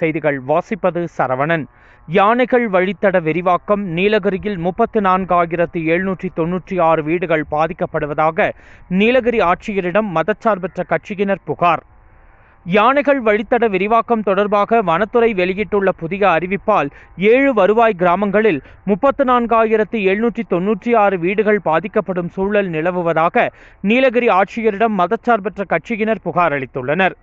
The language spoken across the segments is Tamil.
செய்திகள். வாசிப்பது சரவணன். யானைகள் வழித்தட விரிவாக்கம். நீலகிரியில் முப்பத்து நான்காயிரத்து எழுநூற்றி தொன்னூற்றி ஆறு வீடுகள் பாதிக்கப்படுவதாக நீலகிரி ஆட்சியரிடம் மதச்சார்பற்ற கட்சியினர் புகார். யானைகள் வழித்தட விரிவாக்கம் தொடர்பாக வனத்துறை வெளியிட்டுள்ள புதிய அறிவிப்பால் ஏழு வருவாய் கிராமங்களில் முப்பத்து நான்காயிரத்து எழுநூற்றி தொன்னூற்றி ஆறு வீடுகள் பாதிக்கப்படும் சூழல் நிலவுவதாக நீலகிரி ஆட்சியரிடம் மதச்சார்பற்ற கட்சியினர் புகார் அளித்துள்ளனர்.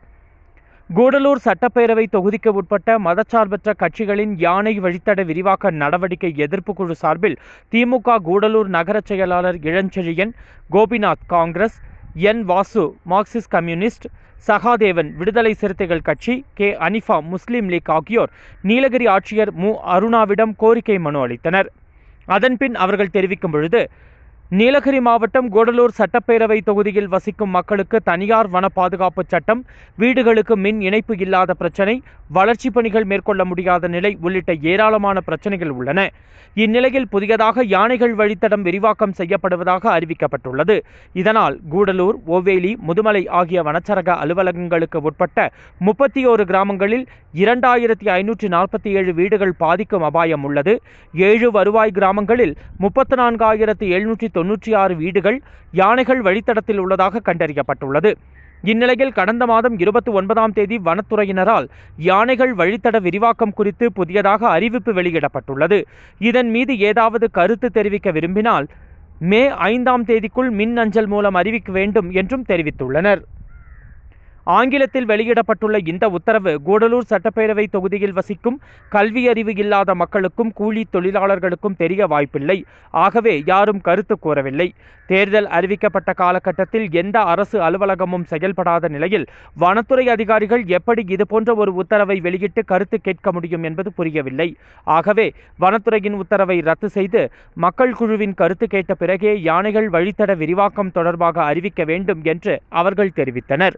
கூடலூர் சட்டப்பேரவை தொகுதிக்கு உட்பட்ட மதச்சார்பற்ற கட்சிகளின் யானை வழித்தட விரிவாக்க நடவடிக்கை எதிர்ப்பு குழு சார்பில் திமுக கூடலூர் நகர செயலாளர் Ilanchezhiyan Gopinath Congress N Vasu Marxist Communist Sahadevan Viduthalai Chiruthaigal Katchi K Hanifa முஸ்லீம் லீக் ஆகியோர் நீலகிரி ஆட்சியர் மு. அருணாவிடம் கோரிக்கை மனு அளித்தனர். அதன்பின் அவர்கள் தெரிவிக்கும் பொழுது நீலகிரி மாவட்டம் கூடலூர் சட்டப்பேரவை தொகுதியில் வசிக்கும் மக்களுக்கு தனியார் வன பாதுகாப்பு சட்டம் வீடுகளுக்கு மின் இணைப்பு இல்லாத பிரச்சனை வளர்ச்சி பணிகள் மேற்கொள்ள முடியாத நிலை உள்ளிட்ட ஏராளமான பிரச்சனைகள் உள்ளன. இந்நிலையில் புதியதாக யானைகள் வழித்தடம் விரிவாக்கம் செய்யப்படுவதாக அறிவிக்கப்பட்டுள்ளது. இதனால் கூடலூர் ஓவேலி முதுமலை ஆகிய வனச்சரக அலுவலகங்களுக்கு உட்பட்ட முப்பத்தி ஓரு கிராமங்களில் இரண்டாயிரத்தி ஐநூற்றி நாற்பத்தி ஏழு வீடுகள் பாதிக்கும் அபாயம் உள்ளது. ஏழு வருவாய் கிராமங்களில் முப்பத்தி நான்காயிரத்து எழுநூற்றி தொன்னூற்றி ஆறு வீடுகள் யானைகள் வழித்தடத்தில் உள்ளதாக கண்டறியப்பட்டுள்ளது. இந்நிலையில் கடந்த மாதம் இருபத்தி ஒன்பதாம் தேதி வனத்துறையினரால் யானைகள் வழித்தட விரிவாக்கம் குறித்து புதியதாக அறிவிப்பு வெளியிடப்பட்டுள்ளது. இதன் மீது ஏதாவது கருத்து தெரிவிக்க விரும்பினால் மே ஐந்தாம் தேதிக்குள் மின் அஞ்சல் மூலம் அறிவிக்க வேண்டும் என்றும் தெரிவித்துள்ளனர். ஆங்கிலத்தில் வெளியிடப்பட்டுள்ள இந்த உத்தரவு கூடலூர் சட்டப்பேரவை தொகுதியில் வசிக்கும் கல்வி அறிவு இல்லாத மக்களுக்கும் கூலி தொழிலாளர்களுக்கும் தெரிய வாய்ப்பில்லை. ஆகவே யாரும் கருத்து கூறவில்லை. தேர்தல் அறிவிக்கப்பட்ட காலகட்டத்தில் எந்த அரசு அலுவலகமும் செயல்படாத நிலையில் வனத்துறை அதிகாரிகள் எப்படி இதுபோன்ற ஒரு உத்தரவை வெளியிட்டு கருத்து கேட்க முடியும் என்பது புரியவில்லை. ஆகவே வனத்துறையின் உத்தரவை ரத்து செய்து மக்கள் குழுவின் கருத்து கேட்ட பிறகே யானைகள் வழித்தட விரிவாக்கம் தொடர்பாக அறிவிக்க வேண்டும் என்று அவர்கள் தெரிவித்தனர்.